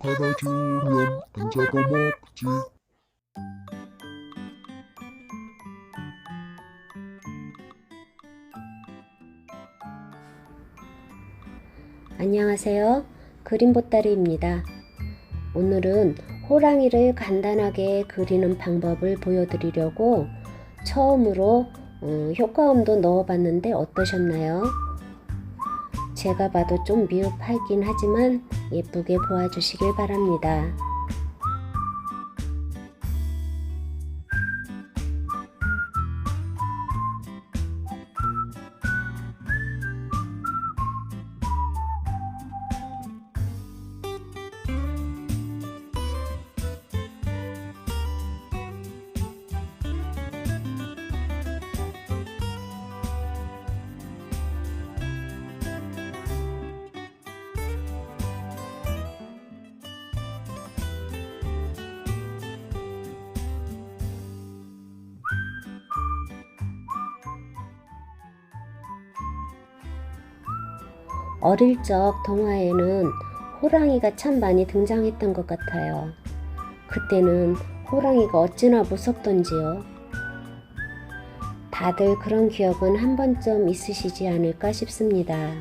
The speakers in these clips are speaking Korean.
하나 주면 앉아도 먹지. 안녕하세요. 그림보따리입니다. 오늘은 호랑이를 간단하게 그리는 방법을 보여드리려고 처음으로 어, 효과음도 넣어봤는데 어떠셨나요? 제가 봐도 좀 미흡하긴 하지만 예쁘게 보아주시길 바랍니다. 어릴 적 동화에는 호랑이가 참 많이 등장했던 것 같아요. 그때는 호랑이가 어찌나 무섭던지요. 다들 그런 기억은 한 번쯤 있으시지 않을까 싶습니다.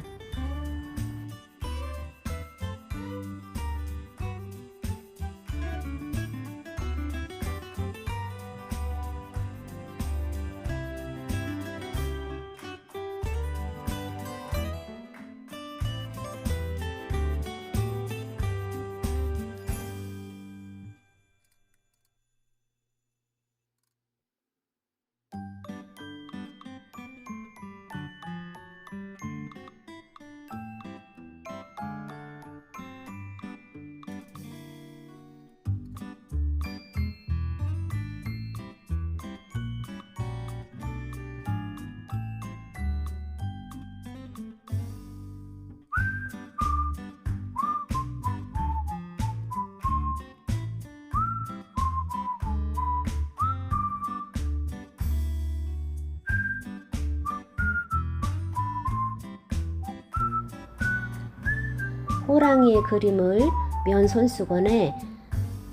호랑이의 그림을 면 손수건에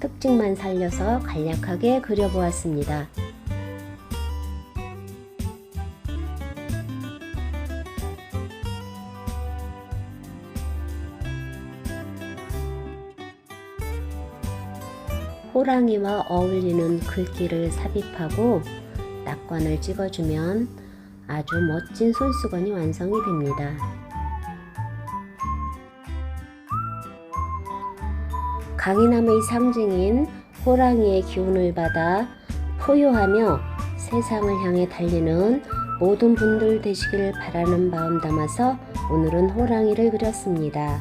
특징만 살려서 간략하게 그려보았습니다. 호랑이와 어울리는 글귀를 삽입하고 낙관을 찍어주면 아주 멋진 손수건이 완성이 됩니다. 강인함의 상징인 호랑이의 기운을 받아 포효하며 세상을 향해 달리는 모든 분들 되시길 바라는 마음 담아서 오늘은 호랑이를 그렸습니다.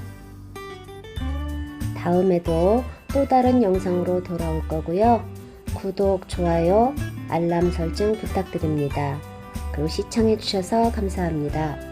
다음에도 또 다른 영상으로 돌아올 거고요. 구독, 좋아요, 알람 설정 부탁드립니다. 그리고 시청해주셔서 감사합니다.